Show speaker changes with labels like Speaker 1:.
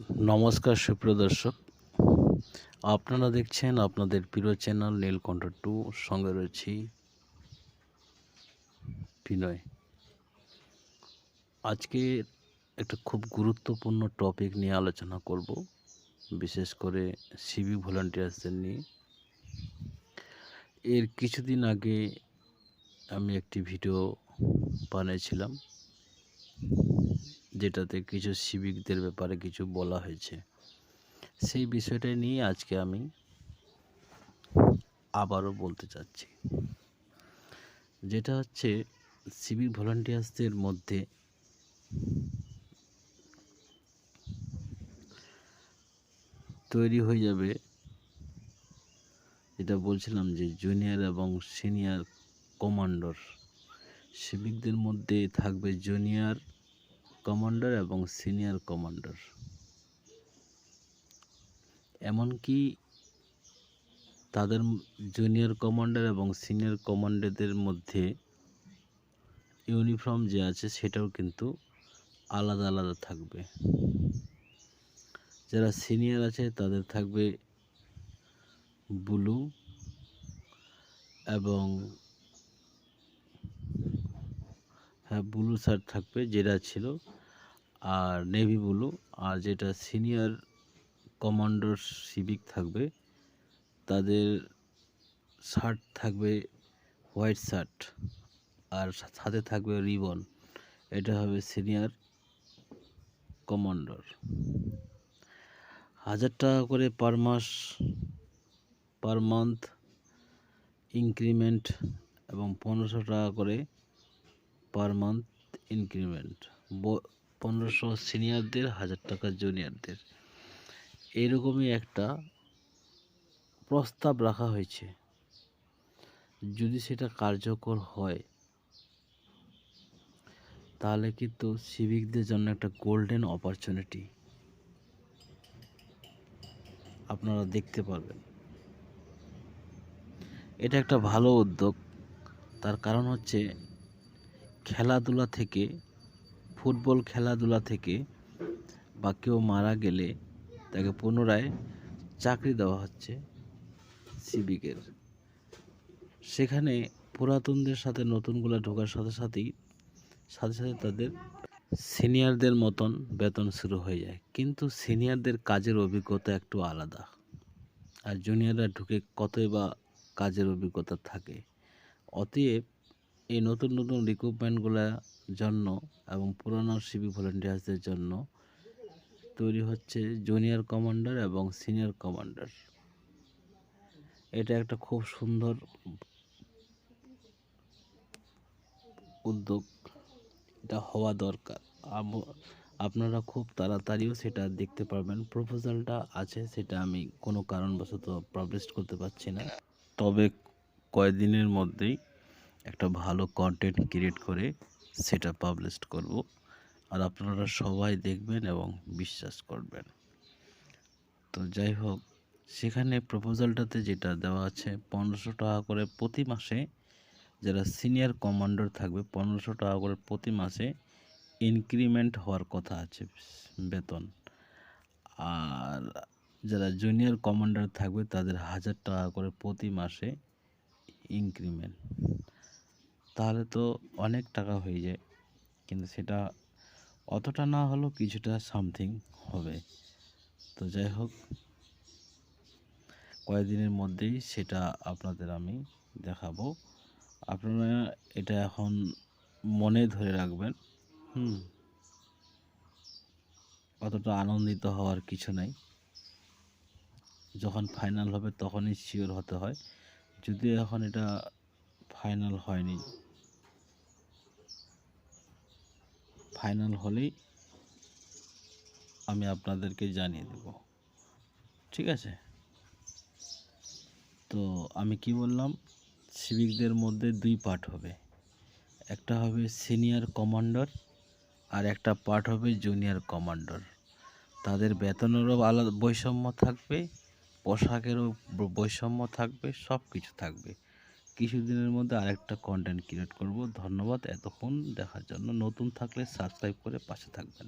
Speaker 1: নমস্কার, সুপ্রিয় দর্শক। আপনারা দেখছেন আপনাদের প্রিয় চ্যানেল নীলকণ্ঠ টু। সঙ্গে রয়েছি বিনয়। আজকে একটা খুব গুরুত্বপূর্ণ টপিক নিয়ে আলোচনা করব, বিশেষ করে সিভিক ভলান্টিয়ার্সদের নিয়ে। এর কিছুদিন আগে আমি একটি ভিডিও বানিয়েছিলাম। যেটাতে কিছু সিভিকদের ব্যাপারে কিছু বলা হয়েছে। সেই বিষয়টা নিয়ে আজকে আমি আবারও বলতে চাচ্ছি। যেটা হচ্ছে সিভিক ভলান্টিয়ার্সদের মধ্যে তৈরি হয়ে যাবে যেটা বলছিলাম যে জুনিয়র এবং সিনিয়র কমান্ডার সিভিকদের মধ্যে থাকবে জুনিয়র কমান্ডার এবং সিনিয়র কমান্ডার। এমনকি তাদের জুনিয়র কমান্ডার এবং সিনিয়র কমান্ডারদের মধ্যে ইউনিফর্ম যে আছে সেটাও কিন্তু আলাদা আলাদা থাকবে। যারা সিনিয়র আছে তাদের থাকবে ব্লু এবং হ্যাঁ ব্লু শার্ট থাকবে, যেটা ছিল আর নেভি ব্লু আর যেটা সিনিয়র কমান্ডার সিভিক থাকবে, তাদের শার্ট থাকবে হোয়াইট শার্ট আর সাথে থাকবে রিবন এটা হবে সিনিয়র কমান্ডার হাজার টাকা করে পার মাস পার মান্থ ইনক্রিমেন্ট এবং পনেরোশো টাকা করে পার মান্থ ইনক্রিমেন্ট পনেরোশো সিনিয়রদের, হাজার টাকা জুনিয়রদের। এরকমই একটা প্রস্তাব রাখা হয়েছে। যদি সেটা কার্যকর হয়, তাহলে কিন্তু সিভিকদের জন্য একটা গোল্ডেন অপরচুনিটি আপনারা দেখতে পারবেন। এটা একটা ভালো উদ্যোগ। তার কারণ হচ্ছে, খেলাধুলা থেকে ফুটবল খেলাধুলা থেকে বা কেউ মারা গেলে তাকে পুনরায় চাকরি দেওয়া হচ্ছে সিভিকের সেখানে পুরাতনদের সাথে নতুনগুলো ঢোকার সাথে সাথেই, সাথে সাথে তাদের সিনিয়রদের মতন বেতন শুরু হয়ে যায়। কিন্তু সিনিয়রদের কাজের অভিজ্ঞতা একটু আলাদা। আর জুনিয়ররা ঢুকে কতই বা কাজের অভিজ্ঞতা থাকে। অতএব এই নতুন নতুন রিক্রুটমেন্টগুলোর জন্য এবং পুরনো সিভিক ভলেন্টিয়ার্সদের জন্য তৈরি হচ্ছে জুনিয়র কমান্ডার এবং সিনিয়র কমান্ডার। এটা একটা খুব সুন্দর উদ্যোগ। এটা হওয়া দরকার। আপনারা খুব তাড়াতাড়িও সেটা দেখতে পারবেন। প্রপোজালটা আছে, সেটা আমি কোনো কারণবশত পাবলিশ করতে পারছি না। তবে কয়েকদিনের মধ্যেই একটা ভালো কন্টেন্ট ক্রিয়েট করে সেটা পাবলিশ করব। আর আপনারা সবাই দেখবেন এবং বিশ্বাস করবেন। তো যাই হোক, সেখানে প্রপোজালটাতে যেটা দেওয়া আছে, পনেরোশো টাকা করে প্রতি মাসে যারা সিনিয়র কমান্ডার থাকবে, পনেরোশো টাকা করে প্রতি মাসে ইনক্রিমেন্ট হওয়ার কথা আছে, বেতন। আর যারা জুনিয়র কমান্ডার থাকবে, তাদের হাজার টাকা করে প্রতি মাসে ইনক্রিমেন্ট তাহলে তো অনেক টাকা হয়ে যায়। কিন্তু সেটা অতটা না হলেও কিছুটা সামথিং হবে। তো যাই হোক, কয়েকদিনের মধ্যেই সেটা আপনাদের আমি দেখাবো। আপনারা এটা এখন মনে ধরে রাখবেন। হুম। অতটা আনন্দিত হওয়ার কিছু নাই। যখন ফাইনাল হবে তখনই শিওর হতে হয়। যদি এখন এটা ফাইনাল হয়নি। ফাইনাল হলেই আমি আপনাদেরকে জানিয়ে দেব। ঠিক আছে? তো আমি কি বললাম? সিভিকদের মধ্যে দুই পার্ট হবে। একটা হবে সিনিয়র কমান্ডার আর একটা পার্ট হবে জুনিয়র কমান্ডার। তাদের বেতনেরও আলাদা বৈষম্য থাকবে, পোশাকেরও বৈষম্য থাকবে সব কিছু থাকবে। কিছুদিনের মধ্যে আরেকটা কন্টেন্ট ক্রিয়েট করব। ধন্যবাদ, এতক্ষণ দেখার জন্য। নতুন থাকলে সাবস্ক্রাইব করে পাশে থাকবেন।